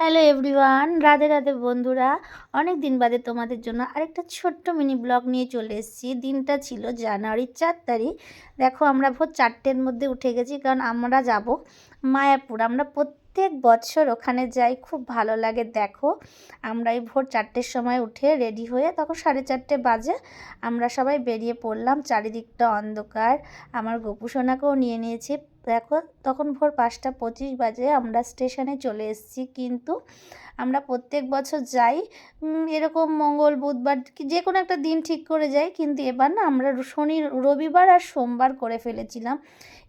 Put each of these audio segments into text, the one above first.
Hello everyone Radhe Radhe বন্ধুরা। অনেক দিন বাদে তোমাদের জন্য আরেকটা ছোট্ট মিনি ব্লগ নিয়ে চলে এসেছি। দিনটা ছিল জানুয়ারির চার তারিখ। দেখো আমরা ভোর চারটের মধ্যে উঠে গেছি, কারণ আমরা যাব মায়াপুর। আমরা প্রত্যেক বছর ওখানে যাই, খুব ভালো লাগে, দেখো। আমরা এই ভোর চারটের সময় উঠে রেডি হয়ে তখন সাড়ে চারটে বাজে আমরা সবাই বেরিয়ে পড়লাম, চারিদিকটা অন্ধকার। আমার গোপুসোনাকেও নিয়ে নিয়েছি। দেখো, তখন ভোর পাঁচটা পঁচিশ বাজে আমরা স্টেশনে চলে এসেছি। কিন্তু আমরা প্রত্যেক বছর যাই এরকম মঙ্গল, বুধবার যে কোনো একটা দিন ঠিক করে যাই। কিন্তু এবার না আমরা শনি, রবিবার আর সোমবার করে ফেলেছিলাম।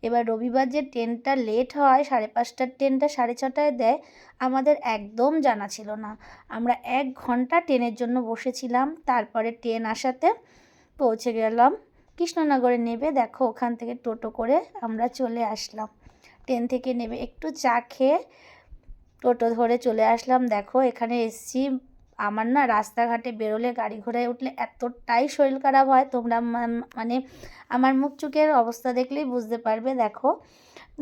এবার রবিবার যে ট্রেনটা লেট হয়, সাড়ে পাঁচটার ট্রেনটা সাড়ে ছটায় দেয়, আমাদের একদম জানা ছিল না। আমরা এক ঘণ্টা ট্রেনের জন্য বসেছিলাম। তারপরে ট্রেন আসাতে পৌঁছে গেলাম। কৃষ্ণনগরে নেবে। দেখো, ওখান থেকে টোটো করে আমরা চলে আসলাম। ট্রেন থেকে নেবে। একটু চা খেয়ে টোটো ধরে চলে আসলাম। দেখো, এখানে এসছি। আমার না রাস্তাঘাটে বেরোলে গাড়ি ঘোড়ায় উঠলে এতটাই শরীর খারাপ হয়। তোমরা মানে আমার মুখ চোখের অবস্থা দেখলেই বুঝতে পারবে। দেখো,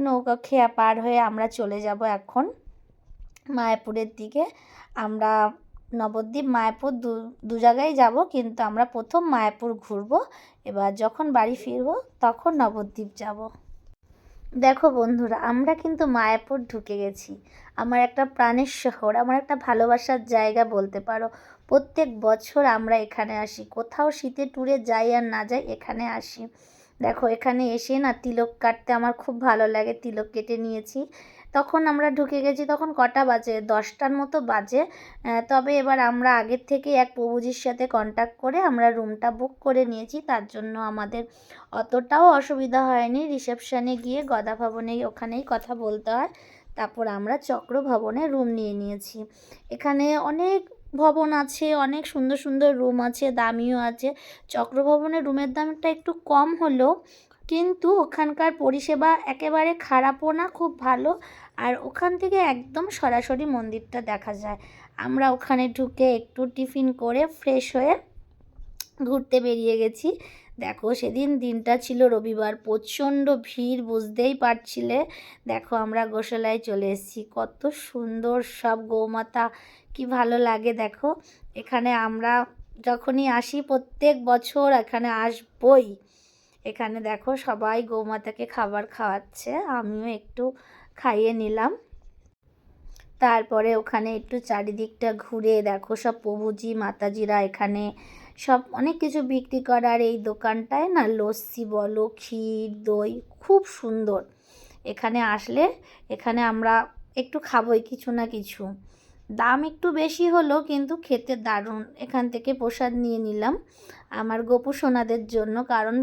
নৌকা খেয়া পার হয়ে আমরা চলে যাব এখন মায়াপুরের দিকে। আমরা নবদ্বীপ, মায়াপুর দু দু জায়গায় যাব, কিন্তু আমরা প্রথম মায়াপুর ঘুরব। এবার যখন বাড়ি ফিরব, তখন নবদ্বীপ যাব। দেখো বন্ধুরা, আমরা কিন্তু মায়াপুর ঢুকে গেছি। আমার একটা প্রাণের শহর, আমার একটা ভালোবাসার জায়গা বলতে পারো। প্রত্যেক বছর আমরা এখানে আসি। কোথাও শীতে ট্যুরে যাই আর না যাই, এখানে আসি। দেখো, এখানে এসে না তিলক কাটতে আমার খুব ভালো লাগে। তিলক কেটে নিয়েছি। তখন আমরা ঢুকে গেছি, তখন কটা বাজে? দশটার মতো বাজে। তবে এবার আমরা আগের থেকে এক প্রভুজির সাথে কন্ট্যাক্ট করে আমরা রুমটা বুক করে নিয়েছি। তার জন্য আমাদের অতটাও অসুবিধা হয়নি। রিসেপশানে গিয়ে গদা ভবনে ওখানেই কথা বলতে হয়। তারপর আমরা চক্র ভবনে রুম নিয়ে নিয়েছি। এখানে অনেক ভবন আছে, অনেক সুন্দর সুন্দর রুম আছে, দামিও আছে। চক্রভবনের রুমের দামটা একটু কম হলেও কিন্তু ওখানকার পরিষেবা একেবারে খারাপও না, খুব ভালো। আর ওখান থেকে একদম সরাসরি মন্দিরটা দেখা যায়। আমরা ওখানে ঢুকে একটু টিফিন করে ফ্রেশ হয়ে ঘুরতে বেরিয়ে গেছি। দেখো সেদিন দিনটা ছিল রবিবার, প্রচণ্ড ভিড় বুঝতেই পারছিলে। দেখো আমরা গোশালায় চলে এসেছি, কত সুন্দর সব গৌমাতা, কি ভালো লাগে দেখো। এখানে আমরা যখনই আসি প্রত্যেক বছর এখানে আসবই। এখানে দেখো সবাই গৌমাতাকে খাবার খাওয়াচ্ছে, আমিও একটু খাইয়ে নিলাম। তারপরে ওখানে একটু চারিদিকটা ঘুরে দেখো, সব প্রভুজি, মাতাজিরা এখানে। সব অনেক কিছু বিক্রি করার এই দোকানটায় না, লস্যি বলো, ক্ষীর, দই, খুব সুন্দর। এখানে আসলে, এখানে আমরা একটু খাবোই কিছু না কিছু। দাম একটু বেশি হলো, কিন্তু খেতে দারুণ। এখান থেকে প্রসাদ নিয়ে নিলাম আমার গোপু সোনাদের জন্য, কারণ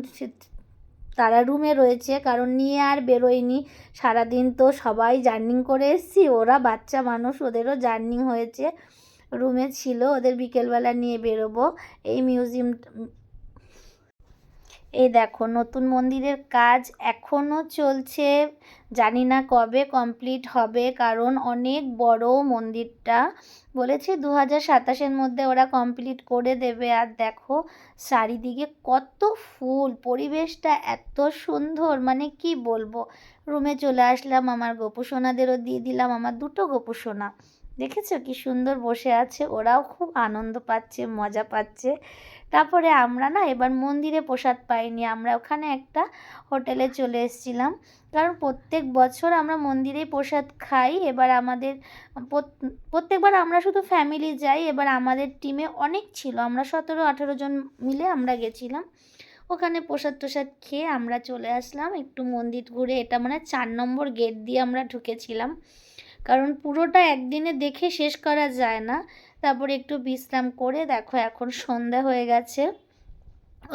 তারা রুমে রয়েছে, কারণ নিয়ে আর বেরোয়নি। সারাদিন তো সবাই জার্নিং করে এসছি, ওরা বাচ্চা মানুষ, ওদেরও জার্নিং হয়েছে। রুমে ছিল, ওদের বিকেলবেলা নিয়ে বেরোবো। এই মিউজিয়াম এই দেখো, নতুন মন্দিরের কাজ এখনও চলছে। জানি না কবে কমপ্লিট হবে, কারণ অনেক বড় মন্দিরটা। বলেছে দু হাজার সাতাশের মধ্যে ওরা কমপ্লিট করে দেবে। আর দেখো, চারিদিকে কত ফুল, পরিবেশটা এত সুন্দর। মানে কি বলব? রুমে চলে আসলাম, আমার গোপুসোনাদেরও দিয়ে দিলাম, আমার দুটো গোপুসোনা। দেখেছ কি সুন্দর বসে আছে? ওরাও খুব আনন্দ পাচ্ছে, মজা পাচ্ছে। তারপরে আমরা না এবার মন্দিরে প্রসাদ পাইনি। আমরা ওখানে একটা হোটেলে চলে এসেছিলাম। কারণ প্রত্যেক বছর আমরা মন্দিরেই প্রসাদ খাই। এবার আমাদের প্রত্যেকবার আমরা শুধু ফ্যামিলি যাই। এবার আমাদের টিমে অনেক ছিল। আমরা সতেরো, আঠেরো জন মিলে আমরা গেছিলাম। ওখানে প্রসাদ টোসাদ খেয়ে আমরা চলে আসলাম। একটু মন্দির ঘুরে এটা মানে চার নম্বর গেট দিয়ে আমরা ঢুকেছিলাম। কারণ পুরোটা একদিনে দেখে শেষ করা যায় না। তারপরে একটু বিশ্রাম করে দেখো এখন সন্ধ্যা হয়ে গেছে।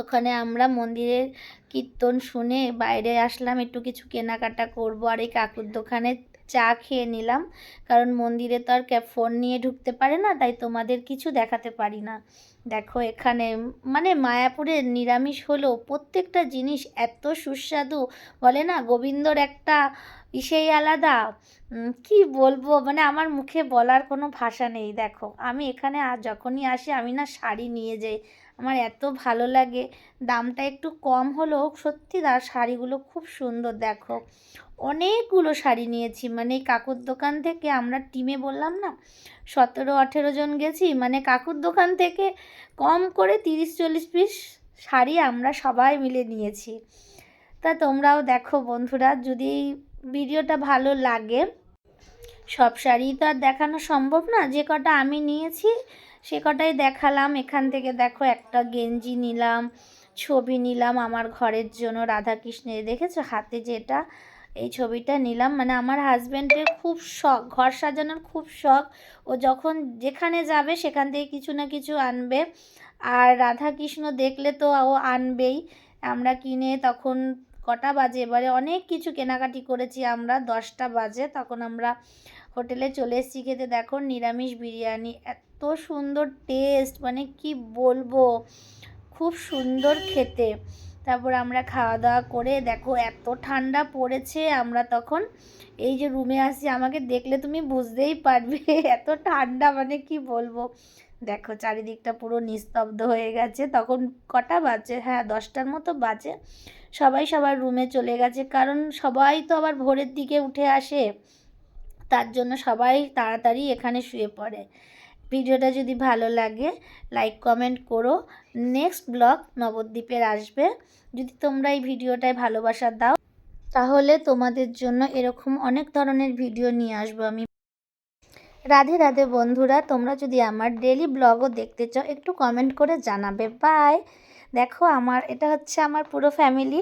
ওখানে আমরা মন্দিরের কীর্তন শুনে বাইরে আসলাম, একটু কিছু কেনাকাটা করব আর এই কাকুর দোকানে চা খেয়ে নিলাম। কারণ মন্দিরে তো আর ফোন নিয়ে ঢুকতে পারে না, তাই তোমাদের কিছু দেখাতে পারি না। দেখো, এখানে মানে মায়াপুরের নিরামিষ হলো প্রত্যেকটা জিনিস এত সুস্বাদু। বলে না, গোবিন্দর একটা ইসেই আলাদা। কি বলব? মানে আমার মুখে বলার কোনো ভাষা নেই। দেখো, আমি এখানে আর যখনই আসি আমি না শাড়ি নিয়ে যাই। আমার এত ভালো লাগে। দামটা একটু কম হলেও সত্যি তার শাড়িগুলো খুব সুন্দর। দেখো, অনেকগুলো শাড়ি নিয়েছি। মানে কাকুর দোকান থেকে আমরা টিমে বললাম না, সতেরো আঠেরো জন গেছি। মানে কাকুর দোকান থেকে কম করে তিরিশ চল্লিশ পিস শাড়ি আমরা সবাই মিলে নিয়েছি। তা তোমরাও দেখো বন্ধুরা, যদি ভিডিওটা ভালো লাগে, সব শাড়ি তো আর দেখানো সম্ভব না, যে কটা আমি নিয়েছি সে কটাই দেখালাম। এখান থেকে দেখো একটা গেঞ্জি নিলাম, ছবি নিলাম আমার ঘরের জন্য রাধাকৃষ্ণের। দেখেছ হাতে যেটা? এই ছবিটা নিলাম। মানে আমার হাজব্যান্ডের খুব শখ, ঘর সাজানোর খুব শখ। ও যখন যেখানে যাবে সেখান থেকে কিছু না কিছু আনবে। আর রাধাকৃষ্ণ দেখলে তো ও আনবেই। আমরা কিনে তখন কটা বাজে? এবারে অনেক কিছু কেনাকাটি করেছি আমরা, দশটা বাজে। তখন আমরা হোটেলে চলে এসেছি খেতে। দেখো নিরামিষ বিরিয়ানি, এত সুন্দর টেস্ট মানে কি বলব? খুব সুন্দর খেতে। তারপর আমরা খাওয়া দাওয়া করে দেখো এত ঠান্ডা পড়েছে, আমরা তখন এই যে রুমে আসি আমাকে দেখলে তুমি বুঝতেই পারবে এত ঠান্ডা মানে কি বলব? দেখো চারিদিকটা পুরো নিস্তব্ধ হয়ে গেছে, তখন কটা বাজে? হ্যাঁ দশটার মতো বাজে। সবাই সবার রুমে চলে গেছে, কারণ সবাই তো আবার ভোরের দিকে উঠে আসে, তার জন্য সবাই তাড়াতাড়ি এখানে শুয়ে পড়ে। ভিডিওটা যদি ভালো লাগে লাইক কমেন্ট করো। নেক্সট ব্লগ নবদ্বীপের আসবে। যদি তোমরা এই ভিডিওটায় ভালোবাসা দাও, তাহলে তোমাদের জন্য এরকম অনেক ধরনের ভিডিও নিয়ে আসব আমি। রাধে রাধে বন্ধুরা, তোমরা যদি আমার ডেলি ব্লগও দেখতে চাও, একটু কমেন্ট করে জানাবে। বাই দেখো, আমার, এটা হচ্ছে আমার পুরো ফ্যামিলি